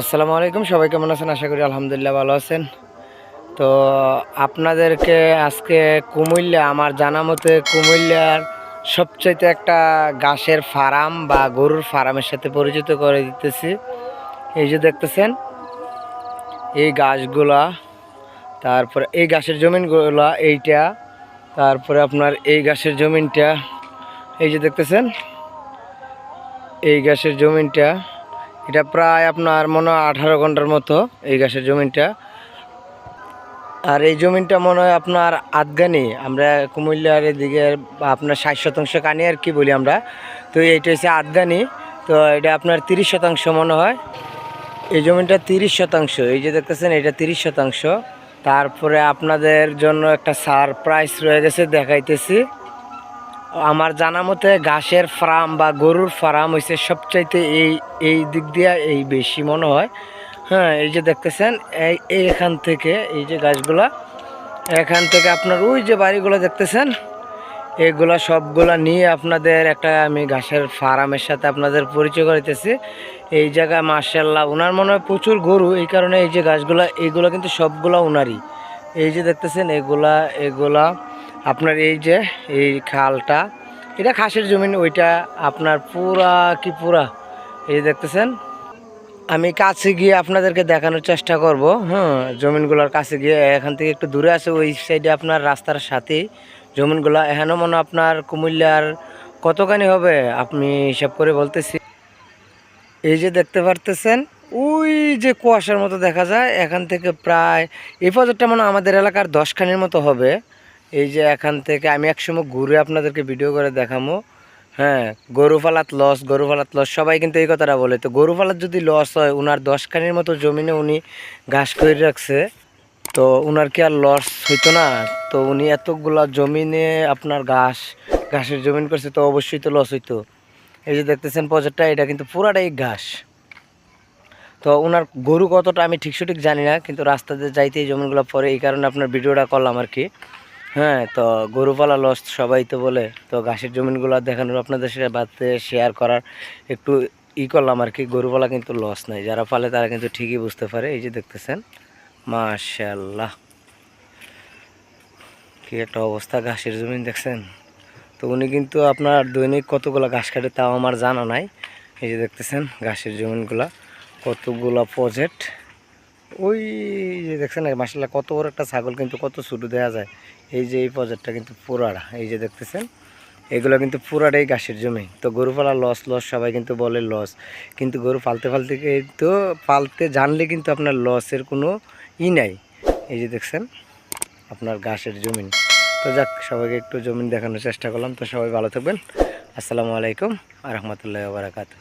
আসসালামু আলাইকুম, সবাই কেমন আছেন? আশা করি আলহামদুলিল্লাহ ভালো আছেন। তো আপনাদেরকে আজকে কুমিল্লা, আমার জানা মতে কুমিল্লার সবচাইতে একটা ঘাসের ফার্ম বা গরুর ফার্মের সাথে পরিচিত করে দিতেছি। এই যে দেখতেছেন, এই গাছগুলা তারপরে এই গাছের জমিনগুলা, এইটা, তারপরে আপনার এই গাছের জমিনটা, এই যে দেখতেছেন, এই গাছের জমিনটা এটা প্রায় আপনার মনে হয় আঠারো ঘণ্টার মতো এই গাছের জমিনটা। আর এই জমিনটা মনে হয় আপনার আদগানি আমরা কুমিল্লার এদিকে আপনার ষাট শতাংশ কানি আর কি বলি আমরা। তো এইটা হচ্ছে আদগানি তো এটা আপনার তিরিশ শতাংশ মনে হয়। এই জমিনটা তিরিশ শতাংশ। এই যে দেখতেছেন, এটা তিরিশ শতাংশ। তারপরে আপনাদের জন্য একটা সারপ্রাইজ রয়ে গেছে, দেখাইতেছি। আমার জানা মতে ঘাসের ফার্ম বা গরুর ফার্ম হয়েছে সবচাইতে এই এই দিক দিয়ে এই বেশি মনে হয়। হ্যাঁ এই যে দেখতেছেন, এই এখান থেকে এই যে গাছগুলা এখান থেকে আপনার ওই যে বাড়িগুলো দেখতেছেন, এগুলা সবগুলা নিয়ে আপনাদের একটা আমি ঘাসের ফার্মের সাথে আপনাদের পরিচয় করিতেছি। এই জায়গায় মার্শাল্লাহ ওনার মনে হয় প্রচুর গরু, এই কারণে এই যে গাছগুলা এইগুলা কিন্তু সবগুলা ওনারই এই যে দেখতেছেন, এগুলা এগুলা আপনার এই যে, এই খালটা, এটা খাসের জমিন ওইটা আপনার পুরা কি পুরা? এই দেখতেছেন? আমি কাছে গিয়ে আপনাদেরকে দেখানোর চেষ্টা করব হ্যাঁ জমিনগুলোর কাছে গিয়ে। এখান থেকে একটু দূরে আছে, ওই সাইডে আপনার রাস্তার সাথেই জমিনগুলো। এখানেও মনে আপনার কুমিল্লার কতখানি হবে, আপনি হিসাব করে বলতেছি। এই যে দেখতে পারতেছেন, ওই যে কুয়াশার মতো দেখা যায়। এখান থেকে প্রায়, এই পর্যটটা মানে আমাদের এলাকার দশখানির মতো হবে। এই যে এখান থেকে আমি একসময় ঘুরে আপনাদেরকে ভিডিও করে দেখামো। হ্যাঁ গরু ফালাত লস গরু ফালাত লস সবাই কিন্তু এই কথাটা বলে। তো গরু ফালাত যদি লস হয় ওনার দশখানির মতো জমিনে উনি ঘাস করে রাখছে, তো ওনার কি আর লস হইতো না? তো উনি এতগুলা জমিনে আপনার ঘাস, ঘাসের জমিন করছে, তো অবশ্যই তো লস হইতো। এই যে দেখতেছেন প্রজেক্টটা এটা কিন্তু পুরাটাই ঘাস। তো ওনার গরু কতটা আমি ঠিক সঠিক জানি না, কিন্তু রাস্তাতে যাইতে এই জমিনগুলো পরে, এই কারণে আপনার ভিডিওটা করলাম আর কি। হ্যাঁ তো গরুপালা লস সবাই তো বলে। তো ঘাসের জমিনগুলো দেখানোর আপনাদের সাথে শেয়ার করার একটু ই করলাম আর কি। গরুপালা কিন্তু লস নাই। যারা পালে তারা কিন্তু ঠিকই বুঝতে পারে। এই যে দেখতেছেন মাশাল্লাহ কি একটা অবস্থা ঘাসের জমিন, দেখছেন? তো উনি কিন্তু আপনার দৈনিক কতগুলো ঘাস কাটে তাও আমার জানা নাই। এই যে দেখতেছেন, ঘাসের জমিনগুলা, কতগুলো প্রজেক্ট ওই যে দেখছেন মাসাল্লাহ কত বড় একটা ছাগল কিন্তু কত ছোটো দেওয়া যায়। এই যে এই প্রজেক্টটা কিন্তু পুরাটা এই যে দেখতেছেন, এগুলো কিন্তু পুরাটাই ঘাসের জমি। তো গরু পালা লস লস সবাই কিন্তু বলে লস কিন্তু গরু পালতে পালতে তো পালতে জানলে কিন্তু আপনার লসের কোনো ই নাই। এই যে দেখছেন, আপনার ঘাসের জমিন তো যাক, সবাইকে একটু জমিন দেখানোর চেষ্টা করলাম। তো সবাই ভালো থাকবেন। আসসালামু আলাইকুম আ রহমতুল্লাহ বারাকাতু